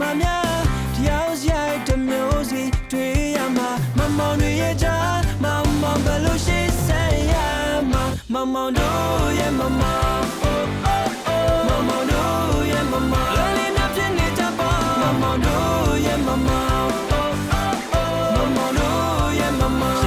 မများတယောက်ရိုက်တစ်မျိုးစီတွေ့ရမှာမမောင်တွေရဲ့ကြားမမောင်ဘယ်လိုရှိဆက်ရမှာမမောင်တို့ရဲ့မမောင် oh oh oh မမောင်တို့ရဲ့မမောင်လည်းလည်းနဲ့ပြနေကြပါမမောင်တို့ရဲ့မမောင် oh oh oh မမောင်တို့ရဲ့မမောင်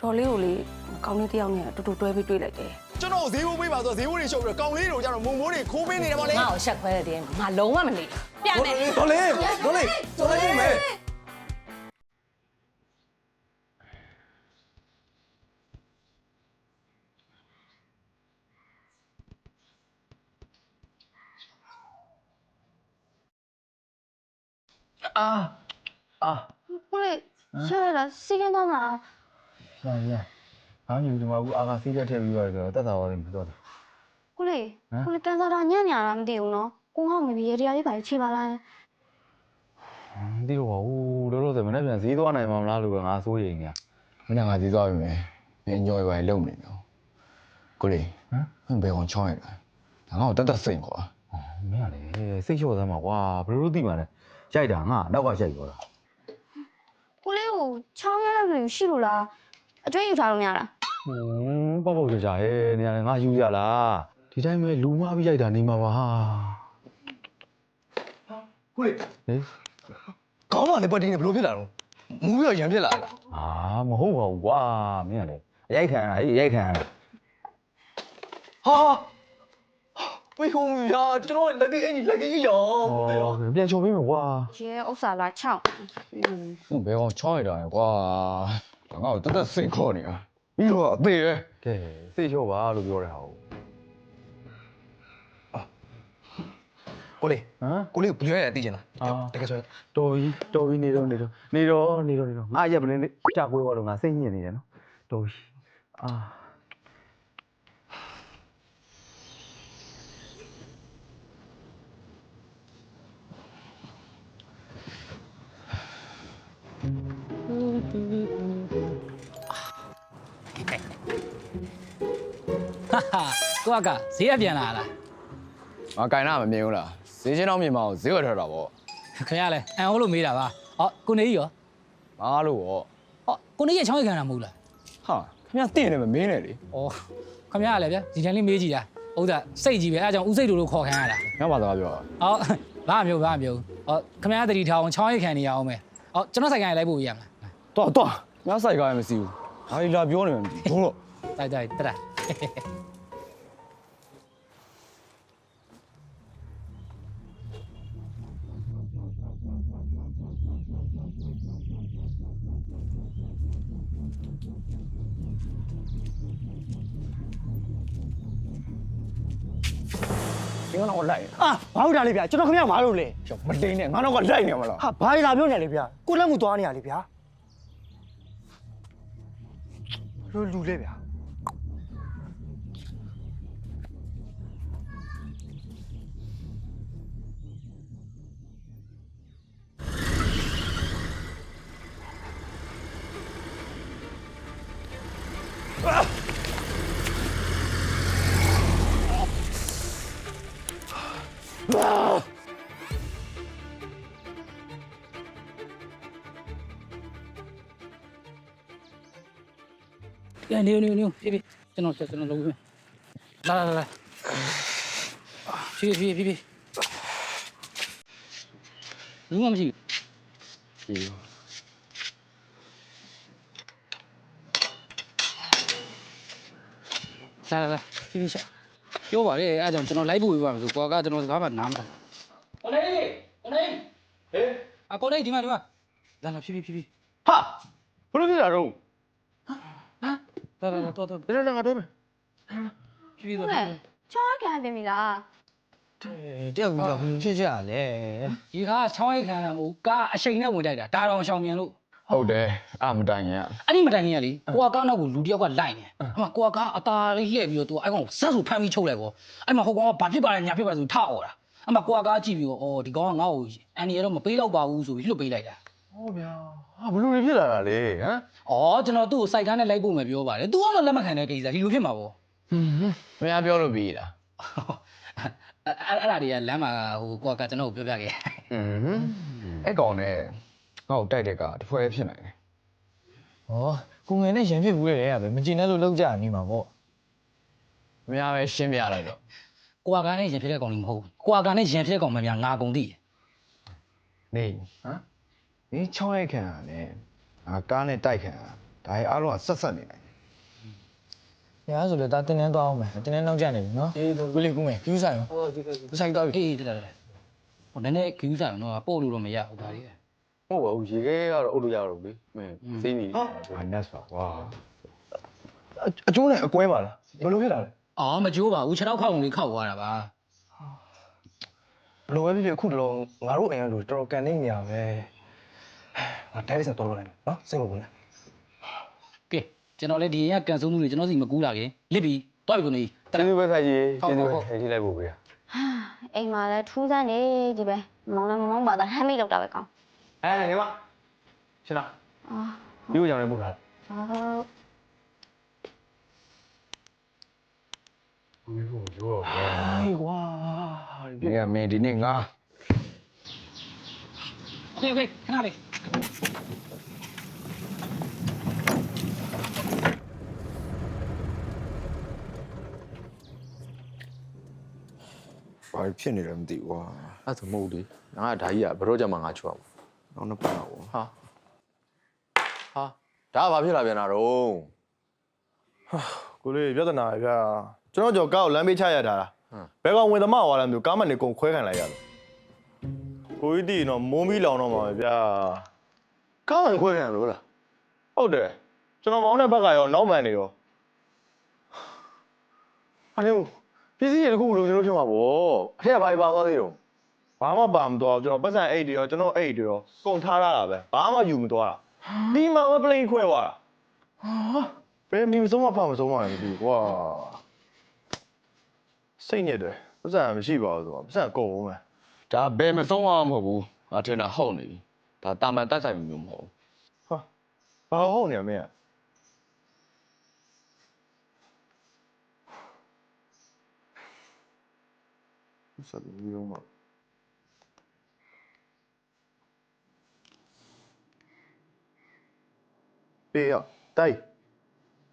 တော်လေးကိုလေး ကောင်းလေးတစ်ယောက်နဲ့အတူတူတွဲပြီးတွေ့လိုက်တယ်ကျွန်တော်ဈေးဘိုးပေးပါဆိုဈေးဘိုးတွေရှုပ်ပြီးတော့ကောင်လေးတို့ကျတော့မုံမိုးတွေခိုးပေးနေတယ်ဗောလေငါ့ကိုရှက်ခွဲတဲ့တင်းငါလုံးဝမနေပြန်နေတော်လေးတော်လေးတော်လေးမဲအာအာကိုလေရှက်ရတာစီကင်းတော့မှာရ ရအားယူဒီမှာအခုအာကစီးရက်ထည့်ပြီးတော့ဆိုတော့တက်တာပါလိမ့်မယ်တော့ကိုလေဟမ် ကိုလေတန်စားတာညံ့ညာတာမသိဘူးနော်ကိုဟောက်နေပြီရေတရားလေးပါချိပါလားမသိတော့ပါဘူးလောလောဆယ်မနေ့ပြန်ဈေးသွားနိုင်မှာမလားလို့ပဲငါစိုးရိမ်နေတာမင်းကငါစီးသွားပြီမယ်မင်း enjoy ပါလုံနေတော့ကိုလေးဟမ်မင်းဘယ်ကောင်ချောင်းရတာဒါငါ့ကိုတက်တက်စိတ်ခေါ်မင်းကလေစိတ်လျှော့သမ်းပါကွာဘယ်လိုလုပ်သိမှာလဲရိုက်တာငါနောက်ကရိုက်ရောတာကိုလေးကိုချောင်းရတဲ့လူရှိလို့လား အကျွေးယူထားလို့မရလားဟွန်းပေါ့ပေါ့ကြကြဟဲ့နေရာလေငါယူရလားဒီတိုင်းပဲလူမပြီးရိုက်တာနေမှာပါဟာကိုလေးဟေးခေါင်းမလေးပတ်တင်းနေဘလို့ဖြစ်လာတော့မူးပြီးတော့ရံဖြစ်လာလားအာမဟုတ်ပါဘူးကွာမင်းကလေအရိုက်ခံရတာဟေးရိုက်ခံရတာဟာဝေးခုံရကျွန်တော်လက်ကြီးအင်ကြီးလက်ကြီးရောဟောပြန်ချော်ပေးမယ်ကွာရဲဥစ္စာလားချောင်းမင်းဘယ်ကောင်ချောင်းရတာလဲကွာဒါ ငါ့ကိုတက်တက်စိတ်ခေါ်နေတာပြီးတော့အသေးပဲကဲစိတ်လျှော့ပါလို့ပြောတဲ့ဟာကိုကိုလေးဟမ်ကိုလေးကိုဘယ်လိုရသိချင်လားအာတကယ်ဆိုတော်ပြီတော်ပြီနေတော့နေတော့နေတော့နေတော့နေတော့ငါရက်ပလင်းလေးကြာကွေးသွားလို့ငါစိတ်ညစ်နေတယ်နော်တော်ပြီအာ ကိုကဈေးကပြန်လာလားငါကင်နာမမြင်ဘူးလားဈေးချင်းတော့မြင်မအောင်ဈေးဝယ်ထွက်တာပေါ့ခင်ဗျားလဲအန်ဟုတ်လို့မေးတာပါဟောကိုနေကြီးရောမားလို့ပေါ့ဟောကိုနေကြီးချောင်းရိတ်ခံတာမဟုတ်လားဟာခင်ဗျားသိနေမမင်းနဲ့လေဩခင်ဗျားလဲဗျဒီတန်းလေးမေးကြည့်တာဥစ္စာစိတ်ကြီးပဲအဲဒါကြောင့်ဥစိတ်တို့လို့ခေါ်ခံရတာငါဘာသာပြောတာဟောဘာမှမပြောဘာမှမပြောဟောခင်ဗျားတတိထောင်ချောင်းရိတ်ခံနေရအောင်မယ်ဟောကျွန်တော်ဆိုင်ကနေလိုက်ဖို့ရမလားတော့တော့ငါစိုက်ကားရမရှိဘူးဘာလို့လာပြောနေမှမသိဘူးတော့တိုက်တိုက်တရာ ဒီကတော့လိုက်အာဘာလို့ဒါလဲဗျာကျွန်တော်ခင်ဗျားဘာလို့လဲရောမတိန်နဲ့ငါတော့ကလိုက်နေမှာလားဟာဘာလဲလာပြောနေလဲဗျာကိုလက်မှုသွားနေရလေဗျာလူလူလဲဗျာ နေနေနေဖြည်းဖြည်းကျွန်တော်ကျွန်တော်လုပ်ပြီလာလာလာဖြည်းဖြည်းဖြည်းဖြည်းလူမှမရှိဘူးဒီလာလာလာဖြည်းဖြည်းချက်ပြောပါလေအဲအကြောင့်ကျွန်တော်လိုက်ဖို့ပြပါမယ်ဆိုကိုကကျွန်တော်စကားမှနားမထောင်ကိုနေကိုနေဟေးအကိုနေဒီမှာဒီမှာလာလာဖြည်းဖြည်းဖြည်းဖြည်းဟာဘလို့ဖြစ်တာတော့ လာလာလာတော့တော့ဘယ်နဲ့ငါတော့မယ်ဖြည်းဖြည်းတော့ဟုတ်လေချောင်းရခံတယ်မီလားတယောက်ပြီးတော့ဘယ်ဖြစ်ကြလဲဒီကချောင်းရိတ်ခံရမို့ကားအချိန်နဲ့ဝင်တိုက်တာဒါတော့ရှောင်မြန်လို့ဟုတ်တယ်အမတိုင်ခင်ရအဲ့ဒီမတိုင်ခင်ကလေကိုကကားနောက်ကိုလူတယောက်ကလိုက်နေအမကိုကကားအตาလေးလှည့်ပြီးတော့သူအဲ့ကောင်ဇက်ဆိုဖမ်းပြီးချုပ်လိုက်ကောအဲ့မှာဟိုကောင်ကဘာဖြစ်ပါလဲညာဖြစ်ပါလဲဆိုထအော်တာအမကိုကကားကြည့်ပြီးတော့အော်ဒီကောင်ကငါ့ကိုအန်ဒီရတော့မပေးတော့ပါဘူးဆိုပြီးလွတ်ပေးလိုက်တာ ဟုတ်ဗျာဟာဘလို့ဖြစ်လာတာလေဟမ်အော်ကျွန်တော်သူ့ကိုစိုက်ကားနဲ့လိုက်ဖို့မယ်ပြောပါတယ် तू ကတော့လက်မခံတဲ့ကိစ္စဒီလိုဖြစ်မှာပေါ့ဟင်းမင်းပြောလို့ပြီးလားအဲ့အဲ့ဒါတွေကလမ်းမှာဟိုကိုကကျွန်တော်ကိုပြောပြခဲ့ဟင်းအဲ့ကောင်နဲ့ငါ့ကိုတိုက်တဲ့ကတစ်ဖွဲဖြစ်နိုင်တယ်။ဟောကိုငယ်နဲ့ရံဖြစ်ဘူးလေရပဲမကြည့်နဲ့လို့လောက်ကြနေမှာပေါ့မင်းပဲရှင်းပြလိုက်တော့ကိုကနဲ့ရင်ဖြစ်တဲ့ကောင်လေးမဟုတ်ဘူးကိုကနဲ့ရင်ဖြစ်တဲ့ကောင်မှများငါကုန်သိတယ် နေဟမ် မင်းချောင်းရိုက်ခံရတယ်ငါကားနဲ့တိုက်ခံရဒါရဲ့အားလုံးကဆက်ဆက်နေတယ်။ညာဆိုလေဒါတင်းတင်းသွားအောင်မယ်။တင်းတင်းနောက်ကျနေပြီနော်။အေးကိုလေးကိုငယ်ကျူးဆိုင်ရော။ဟောဒီကဆိုင်တော့ပြီအေးတက်တက်တက်ဟိုနည်းနည်းခူးစားတော့ပို့လို့တော့မရဘူးဒါလေးဟုတ်ပါဘူးရေခဲကတော့အုပ်လို့ရတော့လေမင်းစိမ့်နေဘာနဲ့ဆိုကွာအကျိုးနဲ့အကွဲပါလားဘယ်လိုဖြစ်လာလဲအော်မကြိုးပါဘူးခြေထောက်ခောက်ဝင်လေးခောက်သွားတာပါဘယ်လိုပဲဖြစ်ဖြစ်အခုတလုံးငါတို့အိမ်ကလူတော်တော်ကန်နေနေရပဲ ငါတိုင်းလေးစတော့လို့လိုက်မယ်နော်စိတ်မပူနဲ့ကဲကျွန်တော်လည်းဒီရင်ကကန်ဆိုးမှုတွေကျွန်တော်စီမကူးလာခင်လစ်ပြီးတွားပြီကိုနေတတမီးပဲဆိုင်ကြီးကျေးဇူးပဲထိလိုက်ဖို့ပဲဟာအိမ်မှာလည်းထူးဆန်းနေဒီပဲမောင်လည်းမောင်ပါတာဟမ်းမိလောက်တာပဲကောင်းအဲနေမရှင်လားအာမျိုးကြောင်လည်းပို့ထားဟုတ်ဘူးဘူးရောအေးကွာဒီကမင်းဒီနေ့ငါဟေးဟေးခဏလေး ဘာဖြစ်နေလဲမသိဘူးကွာအဲ့ဒါမဟုတ်လေငါကဓာကြီးကဘယ်တော့ကြမှာငါချွတ်အောင်နောက်နှစ်ပတ်တော့ကွာဟာဟာဒါကဘာဖြစ်လာပြန်တာတော့ကိုလေးပြဿနာပဲဗျာကျွန်တော်ကြောက်ကောက်လမ်းပေးချရတာလားဟမ်ဘယ်ကောင်ဝင်သမားဝါလာမျိုးကားမနေကုန်ခွဲခံလိုက်ရတယ်ကိုကြီးတီနော်မိုးမီလောင်တော့မှာပဲဗျာ ကားမှန်ခွဲခံလို့လားဟုတ်တယ်ကျွန်တော်မောင်းတဲ့ဘက်ကရောနောက်မှန်နေရောအဲ့လိုပစ္စည်းရတစ်ခုလုံးကျွန်တော်ဖြစ်မှာပေါ့အထက်ကဘာပါသွားသေးတော့ဘာမှပါမတော့ကျွန်တော်ပတ်စံအိတ်တွေရောကျွန်တော်အိတ်တွေရောကုန်ထားရတာပဲဘာမှယူမသွားတာဒီမှာမပလိန်ခွဲသွားတာဟာဘယ်မီမဆုံးမဖမဆုံးမလည်းမသိဘူးကွာစိတ်ညစ်တယ်ပတ်စံမရှိပါဘူးဆိုတော့ပတ်စံကုန်အောင်မယ်ဒါဘယ်မဆုံးအောင်မဟုတ်ဘူးငါထင်တာဟုတ်နေပြီ ဒါတာမန်တက်ဆိုင်မျိုးမဟုတ်ဘူးဟာဘာဟုတ်နေရမင်းอ่ะဆက်ပြီးတော့မပေးရတိုက်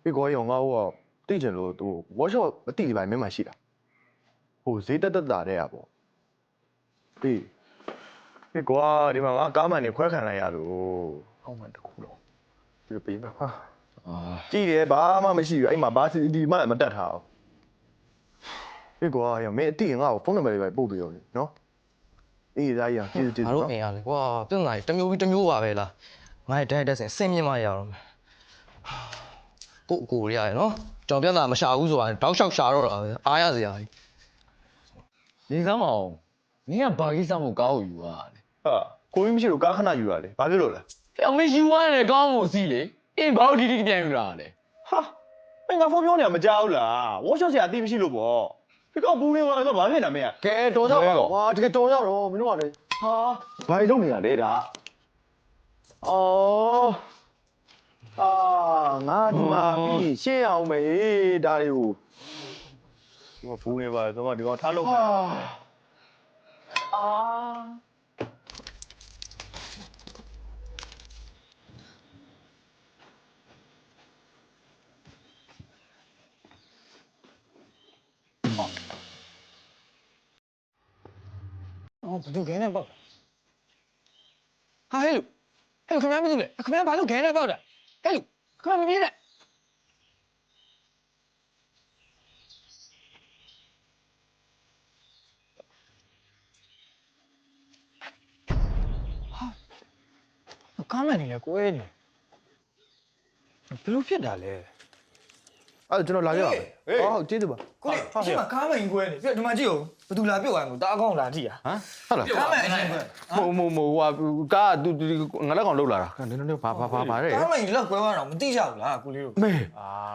ပြီးကောရောငါ့ဟိုကတိကျင်လို့သူ workshop အတိလေးပို င်းမင်းမှရှိတာဟိုဈေးတက်တက်တာတဲ့อ่ะပေါ့ပြီးပြီးကွာဒီမှာငါကားမှန်နေခွဲခံလိုက်ရလို့အောက်မှန်တစ်ခုလုံးပြီးတော့ပေးပါဟာအာကြည့်တယ်ဘာမှမရှိဘူးအဲ့မှာဘာစီဒီမှမတက်ထားဘူးပြီးကွာရောမင်းအတိငါ့ကိုဖုန်းနံပါတ်လေးပဲပို့ပေးရောနော်အေးသားကြီးအောင်ကျေးဇူးကျေးငါဇူးတို့နော်အိမ်ရလေကွာပြဿနာကြီးတစ်မျိုးပြီးတစ်မျိုးပါပဲလားငါရဲ့တိုက်တက်စင်စင်မြင့်မရတော့မယ်ကို့ကိုရရနော်ကြောင်ပြဿနာမရှာဘူးဆိုတာတောက်လျှောက်ရှာတော့တာပဲအားရစရာကြီးနေစမ်းမအောင်မင်းကဘာကိစ္စမို့ကောင်းကိုယူရလဲ ဟာကိုကြီးမရှိလို့ကားခဏယူရလေဘာဖြစ်လို့လဲအမေယူရတယ်ကောင်းကိုစီးလေအင်းဘာလို့ဒီဒီပြန်ယူလာလဲဟာမင်းငါဖုန်းပြောနေတာမကြောက်ဘူးလား workshop ဆရာအသိမရှိလို့ပေါ့ပြီးတော့ဘူးနေတော့ဘာဖြစ်နေမင်းอ่ะကဲတော်ကြပါကွာတကယ်တော်ကြတော့မင်းတို့ကလေဟာဘာလုပ်နေရလဲဒါအော်အာငါဒီမှာပြီးရှင်းအောင်မေးဒါတွေကိုဒီမှာဘူးနေပါဆိုတော့ဒီကောင်ထားလို့အာ။ ဘယ်သူခဲနဲ့ပေါက်။ဟာဟဲ့လူဟဲ့လူခင်ဗျားမသိဘူးလေခင်ဗျားဘာလို့ခဲနဲ့ပေါက်တာဟဲ့လူခင်ဗျားမမြင်နဲ့ဟာကားမန်နေလေကိုယ်နေဘယ်လိုဖြစ်တာလဲ အဲ့ကျွန်တော်လာခဲ့ပါမယ်ဟောဟုတ်ကျေးဇူးပါကိုယ်ဒီမှာကားမန်ကိုယ်နေပြဒီမှာကြည့်ဦးဘယ်သူလာပြုတ်သွားမှာတားကောင်းလာကြည့်ဟာဟမ်ဟုတ်လားကားမန်အရင်ကမဟုတ်မဟုတ်မဟုတ်ဟိုကကားတူတူငါလက်ကောင်လောက်လာတာနင်းနင်းဘာဘာဘာဘာတဲ့ကားမန်လောက်ကွဲသွားတော့မသိကြဘူးလားကိုလေးတို့မေ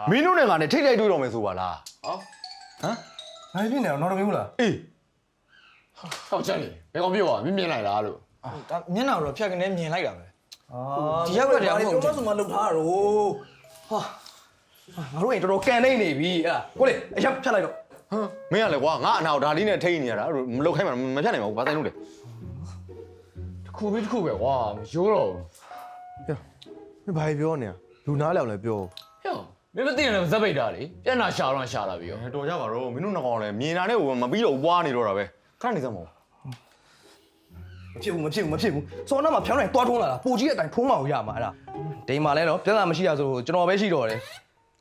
မင်းတို့နဲ့ငါနဲ့ထိတ်လိုက်တွေ့တော့မယ်ဆိုပါလားဘာဖြစ်နေအောင်တော့မပြောဘူးလားအေးဟောက်ချက်လေဘယ်ကောင်ပြောอ่ะမင်းမြင်လိုက်လားလို့ဒါမျက်နှာတော့ဖြတ်ကနေမြင်လိုက်တာပဲအာဒီရောက်ရတဲ့အောင်ပြောမဆိုမလုပ်ထားတော့ဟာ ငါတို့အိမ်တော်တော်ကန်နေနေပြီအဲ့ကိုလေအရက်ဖြတ်လိုက်တော့ဟမ်မင်းကလည်းကွာငါအနာကိုဒါလေးနဲ့ထိတ်နေရတာမလုတ်ခိုင်းမှာမဖြတ်နိုင်ပါဘူးဘာဆိုင်လို့လဲတစ်ခုပြီးတစ်ခုပဲကွာမရိုးတော့ဘူးမင်းဘာပြောနေရလူနားလည်အောင်လည်းပြောဟဲ့မင်းမသိရင်လည်းဇက်ပိတ်တာလေပြန်လာရှာတော့ရှာလာပြီရောတော်ကြပါတော့မင်းတို့နှစ်ကောင်လည်းမြင်တာနဲ့ဟိုမပြီးတော့ပွားနေတော့တာပဲခဏနေစမ်းမအောင်မဖြစ်ဘူးမဖြစ်ဘူးမဖြစ်ဘူးစောနာမှာဖြောင်းနိုင်တွားထုံးလာတာပူကြီးတဲ့အတိုင်းထုံးမအောင်ရမှာအဲ့ဒါဒိန်မှာလဲတော့ပြန်လာမရှိရဆိုကျွန်တော်ပဲရှိတော့တယ်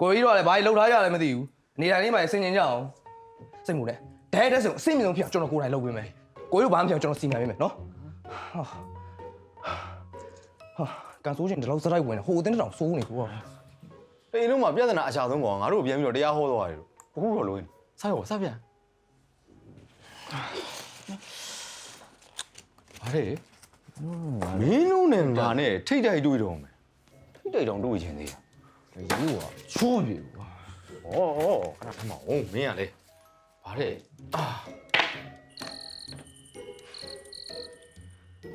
ကိုကြီးတော့လည်းဘာကြီးလှုပ်ထားကြလဲမသိဘူးနေတိုင်းလေးမှဆင်ကျင်ကြအောင်စိတ်မူနဲ့ဒဲတဲ့ဆိုအဆင့်မြင့်ဆုံးဖြစ်အောင်ကျွန်တော်ကိုယ်တိုင်လုပ်ပေးမယ်ကိုကြီးတို့ဘာမှမဖြစ်အောင်ကျွန်တော်စီမံပေးမယ်နော်ဟာဟာကန်ဆိုးချင်းဒီလောက်စရိုက်ဝင်ဟိုအတင်းတောင်စိုးနေဘူးကွာတိန်လုံးမှာပြဿနာအချဆုံးကောင်ငါတို့ပြန်ပြီးတော့တရားဟောသွားတယ်လို့ဘခုတော့လို့ဆိုင်ရောစပြန်ဘာလဲမင်းတို့နဲ့ငါနဲ့ထိတ်တိုက်တွေ့တော့မယ်ထိတ်တိုက်တော့တွေ့ချင်သေးတယ် ယူကချိုးပြီကွာဩဩခဏထမအောင်မင်းကလေဘာလဲအာ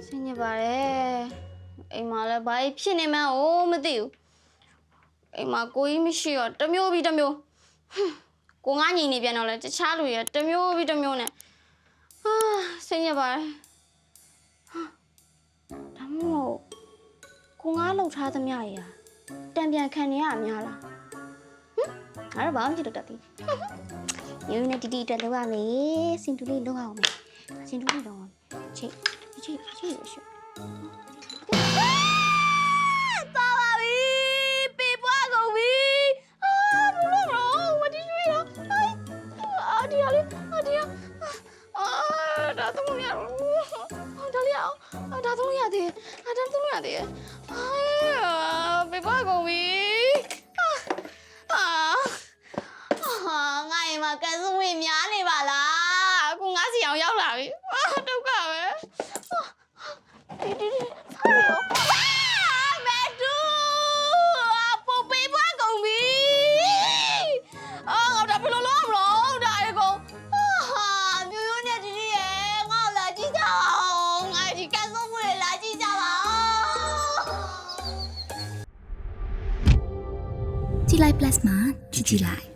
ဆင်းရပါတယ်အိမ်မှာလည်းဘာဖြစ်နေမှန်းအိုးမသိဘူးအိမ်မှာကိုကြီးမရှိတော့တစ်မျိုးပြီးတစ်မျိုးဟွန်းကိုငါညီနေပြန်တော့လဲတခြားလူတွေကတစ်မျိုးပြီးတစ်မျိုးနဲ့အာဆင်းရပါတယ်ဟာဒါမှမဟုတ်ကိုငါလှုပ်ထားသမျှကြီးอ่ะ တံပြန်ခံနေရအများလားဟမ်ငါတော့ဘာမှမဖြစ်တော့တတ်သေးယူနေတီတီတက်လောက်ရမယ်စင်တူလေးလောက်အောင်မယ်စင်တူလေးလောက်အောင်ချိတ်ချိတ်ချိတ်ရရှိတော်ပါပြီပေပွားကုန်ပြီအာဘလို့ရောဝတီရွှေရောအာဒီရလေးအာဒီရအာဒါသုံးရအောင်ဒါလေးအောင်အာဒါသုံးရသေးအာဒါသုံးရသေးအာ ပေပွား ကြည်